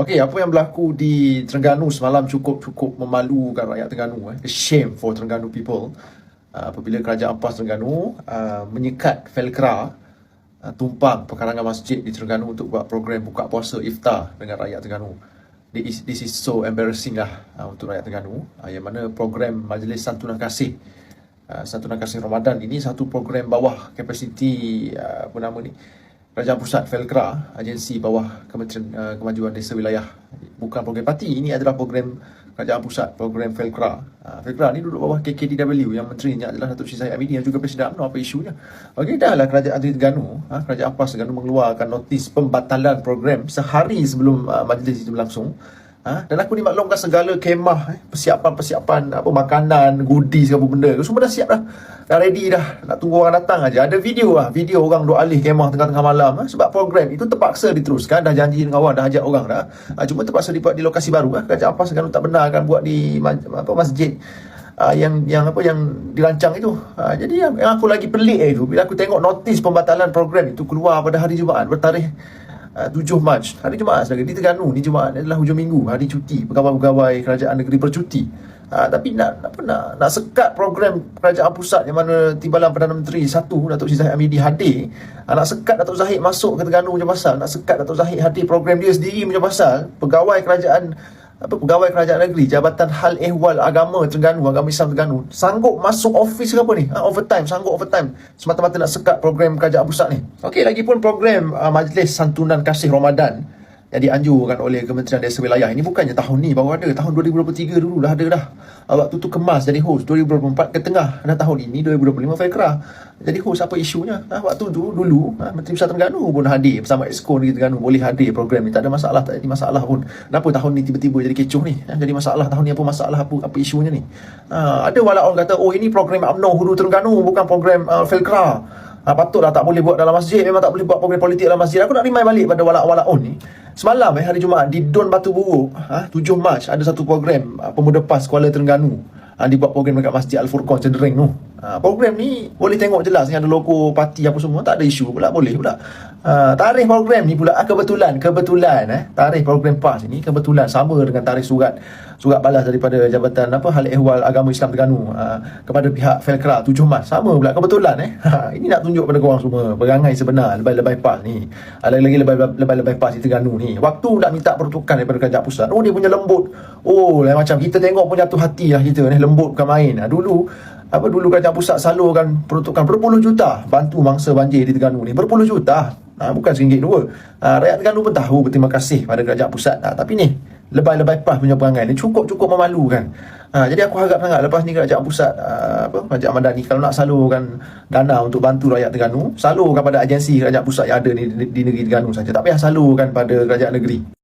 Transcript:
Okey, apa yang berlaku di Terengganu semalam cukup cukup memalukan rakyat Terengganu. Eh. A shame for Terengganu people. Uh, apabila kerajaan PAS Terengganu uh, menyekat Felkra uh, tumpang perkarangan masjid di Terengganu untuk buat program buka puasa iftar dengan rakyat Terengganu. This is, this is so embarrassing lah uh, untuk rakyat Terengganu. Uh, yang mana program Majlis Santunan Kasih uh, Santunan Kasih Ramadan ini satu program bawah kapasiti uh, apa nama ni Kerajaan Pusat Felkra, agensi bawah Kementerian uh, Kemajuan Desa Wilayah. Bukan program parti, ini adalah program Kerajaan Pusat, program Felkra. Uh, Felkra ni duduk bawah KKDW yang menterinya adalah Datuk Sri Zahid Abidi yang juga Presiden UMNO apa isunya. Okey, dah lah Kerajaan Terengganu, uh, Kerajaan PAS Terengganu mengeluarkan notis pembatalan program sehari sebelum uh, majlis itu berlangsung. Ha? Dan aku dimaklumkan segala kemah eh, Persiapan-persiapan apa Makanan Goodies apa benda Semua dah siap dah Dah ready dah Nak tunggu orang datang aja. Ada video lah Video orang duk alih kemah Tengah-tengah malam ha? Sebab program itu terpaksa diteruskan Dah janji dengan orang Dah ajak orang dah ha? Cuma terpaksa dibuat di lokasi baru ha? Kerajaan apa sekarang tak benar akan buat di apa, masjid Uh, yang yang apa yang dirancang itu. Uh, jadi yang, yang aku lagi pelik eh, itu bila aku tengok notis pembatalan program itu keluar pada hari Jumaat bertarikh 7 uh, Mac hari Jumaat saja di Terengganu ni Jumaat adalah hujung minggu hari cuti pegawai-pegawai kerajaan negeri bercuti uh, tapi nak apa nak nak sekat program kerajaan pusat yang mana Timbalan Perdana Menteri satu Datuk Sri Zahid Hamidi hadir uh, nak sekat Datuk Zahid masuk ke Terengganu punya pasal? Nak sekat Datuk Zahid hadir program dia sendiri punya pasal? Pegawai kerajaan apa pegawai kerajaan negeri Jabatan Hal Ehwal Agama Terengganu Agama Islam Terengganu sanggup masuk office ke apa ni? Ha, overtime sanggup overtime. Semata-mata nak sekat program kerajaan pusat ni. Okey lagipun program uh, Majlis Santunan Kasih Ramadan yang dianjurkan oleh Kementerian Desa Wilayah. Ini bukannya tahun ni baru ada. Tahun 2023 dulu dah ada dah. Waktu tu kemas jadi host. 2024 ke tengah. Dan tahun ini 2025 Felkra jadi host apa isunya? Ha, waktu tu dulu ha, Menteri Besar Terengganu pun hadir bersama Exco di Terengganu. Boleh hadir program ni. Tak ada masalah tak ada masalah pun. Kenapa tahun ni tiba-tiba jadi kecoh ni? Ha, jadi masalah tahun ni apa masalah apa apa isunya ni? Ha, ada walaupun kata oh ini program UMNO Hulu Terengganu bukan program uh, Felkra Ha, patutlah tak boleh buat dalam masjid. Memang tak boleh buat program politik dalam masjid. Aku nak remind balik pada walak-walak on ni Semalam eh, hari Jumaat Di Don Batu Buruk ha, 7 Mac Ada satu program ha, Pemuda PAS Kuala Terengganu. Ha, Dibuat program dekat Masjid Al-Furqan Cedering tu. Ha, Program ni Boleh tengok jelas Yang ada logo parti apa semua. Tak ada isu pula Boleh pula ha, Tarikh program ni pula Kebetulan Kebetulan eh, Tarikh program PAS ni Kebetulan Sama dengan tarikh surat Surat balas daripada Jabatan apa Hal Ehwal Agama Islam Terengganu. Ha, Kepada pihak Felkra 7 Mac Sama pula Kebetulan eh. Ha, Ini nak tunjuk pada korang semua Perangai sebenar Lebay-lebay PAS ni. Lagi-lagi lebay-lebay PAS di Terengganu ni. Waktu nak minta pertukaran daripada kerajaan pusat Oh dia punya lembut. Oh lain macam kita tengok pun jatuh hati lah kita ni Lembut bukan main. Ha, Dulu apa dulu kerajaan pusat salurkan peruntukan berpuluh juta bantu mangsa banjir di Terengganu ni. Berpuluh juta ha, bukan seringgit dua. Ha, rakyat Terengganu pun tahu berterima kasih pada kerajaan pusat. Ha, tapi ni lebay-lebay pas punya perangai ni cukup-cukup memalukan. Ha, jadi aku harap sangat lepas ni kerajaan pusat ha, apa kerajaan Madani kalau nak salurkan dana untuk bantu rakyat Terengganu salurkan pada agensi kerajaan pusat yang ada di, di, di negeri Terengganu saja. Tak payah salurkan pada kerajaan negeri